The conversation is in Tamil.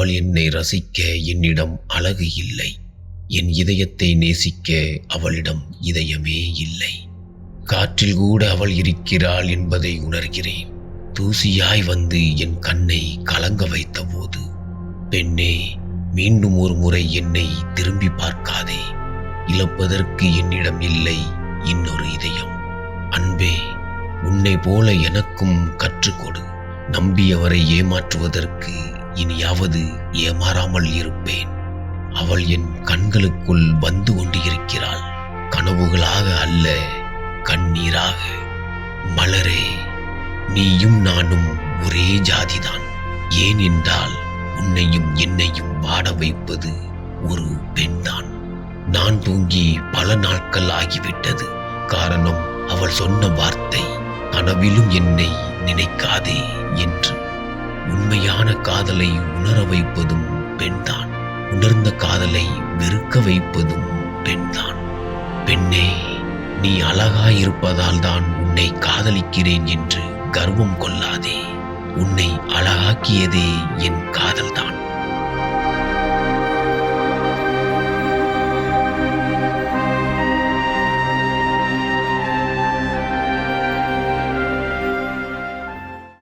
அவள் என்னை ரசிக்க என்னிடம் அழகு இல்லை. என் இதயத்தை நேசிக்க அவளிடம் இதயமே இல்லை. காற்றில் கூட அவள் இருக்கிறாள் என்பதை உணர்கிறேன். தூசியாய் வந்து என் கண்ணை கலங்க வைத்தபோது பெண்ணே மீண்டும் ஒரு முறை என்னை திரும்பி பார்க்காதே. இழப்பதற்கு என்னிடம் இல்லை இன்னொரு இதயம். அன்பே உன்னை போல எனக்கும் கற்றுக்கொடு நம்பியவரை ஏமாற்றுவதற்கு இனியாவது ஏமாறாமல் இருப்பேன். அவள் என் கண்களுக்குள் வந்து கொண்டு இருக்கிறாள் கனவுகளாக அல்ல கண்ணீராக. மலரே நீயும் நானும் ஒரே ஜாதிதான். ஏன் என்றால் உன்னையும் என்னையும் வாட வைப்பது ஒரு பெண்தான். நான் தூங்கி பல நாட்கள் ஆகிவிட்டது. காரணம் அவள் சொன்ன வார்த்தை கனவிலும் என்னை நினைக்காதே என்று. உண்மையான காதலை உணர வைப்பதும் பெண்தான். உணர்ந்த காதலை வெறுக்க வைப்பதும் பெண்தான். பெண்ணே நீ அழகாயிருப்பதால் தான் உன்னை காதலிக்கிறேன் என்று கர்வம் கொள்ளாதே. உன்னை அழகாக்கியதே என் காதல்தான்.